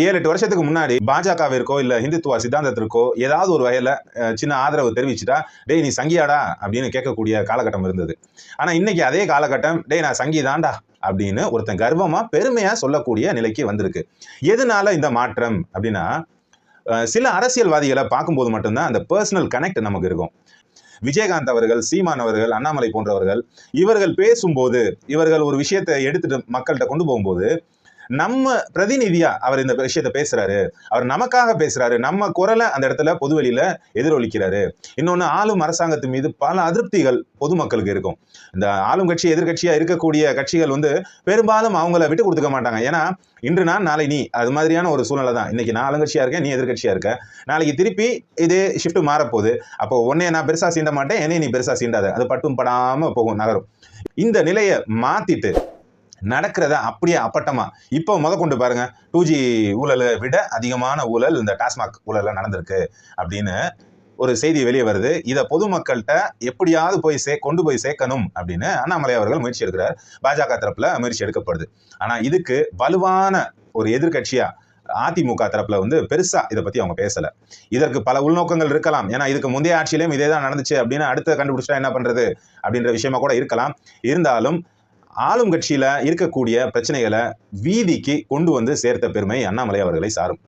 ஏழு எட்டு வருஷத்துக்கு முன்னாடி பாஜகவிற்கோ இல்ல இந்துத்துவ சித்தாந்தத்திற்கோ ஏதாவது ஒரு வகையில சின்ன ஆதரவு தெரிவிச்சுட்டா டேய் நீ சங்கியாடா? அப்படின்னு கேட்கக்கூடிய காலகட்டம் இருந்தது. ஆனா இன்னைக்கு அதே காலகட்டம் டேய் நான் சங்கிதான்டா அப்படின்னு ஒருத்தன் கர்வமா பெருமையா சொல்லக்கூடிய நிலைக்கு வந்திருக்கு. எதனால இந்த மாற்றம் அப்படின்னா சில அரசியல்வாதிகளை பார்க்கும்போது மட்டும்தான் அந்த பர்சனல் கனெக்ட் நமக்கு இருக்கும். விஜயகாந்த் அவர்கள் சீமான் அவர்கள் அண்ணாமலை போன்றவர்கள் இவர்கள் பேசும்போது இவர்கள் ஒரு விஷயத்தை எடுத்துட்டு மக்கள்கிட்ட கொண்டு போகும்போது நம்ம பிரதிநிதியா அவர் இந்த விஷயத்த பேசுறாரு. அவர் நமக்காக பேசுறாரு. நம்ம குரலை அந்த இடத்துல பொதுவெளியில எதிரொலிக்கிறாரு. இன்னொன்னு ஆளும் அரசாங்கத்து மீது பல அதிருப்திகள் பொதுமக்களுக்கு இருக்கும். இந்த ஆளும் கட்சி எதிர்கட்சியா இருக்கக்கூடிய கட்சிகள் வந்து பெரும்பாலும் அவங்கள விட்டு கொடுத்துக்க மாட்டாங்க. ஏன்னா இன்று நான் நாளை நீ. அது மாதிரியான ஒரு சூழ்நிலை தான். இன்னைக்கு நான் ஆளுங்கட்சியா இருக்கேன் நீ எதிர்கட்சியா இருக்க. நாளைக்கு திருப்பி இதே ஷிஃப்ட் மாறப்போகுது. அப்போ உன்னே நான் பெருசா சீண்ட மாட்டேன் என்னைய நீ பெருசா சீண்டாத. அது பட்டும் படாம போகும் நகரும். இந்த நிலையை மாத்திட்டு நடக்கிறத அப்படியே அப்பட்டமா. இப்போ முத கொண்டு பாருங்க டூ ஜி ஊழலை விட அதிகமான ஊழல் இந்த டாஸ்மாக் ஊழலில் நடந்திருக்கு அப்படின்னு ஒரு செய்தி வெளியே வருது. இதை பொதுமக்கள்கிட்ட எப்படியாவது போய் சே கொண்டு போய் சேர்க்கணும் அப்படின்னு அண்ணாமலை அவர்கள் முயற்சி எடுக்கிறார். பாஜக தரப்புல முயற்சி எடுக்கப்படுது. ஆனா இதுக்கு வலுவான ஒரு எதிர்கட்சியா அதிமுக தரப்புல வந்து பெருசா இதை பத்தி அவங்க பேசல. இதற்கு பல உள்நோக்கங்கள் இருக்கலாம். ஏன்னா இதுக்கு முந்தைய ஆட்சியிலும் இதே தான் நடந்துச்சு அப்படின்னு அடுத்த கண்டுபிடிச்சா என்ன பண்றது அப்படின்ற விஷயமா கூட இருக்கலாம். இருந்தாலும் ஆளும் கட்சியில இருக்கக்கூடிய பிரச்சனைகளை வீதிக்கு கொண்டு வந்து சேர்த்த பெருமை அண்ணாமலை அவர்களை சாரும்.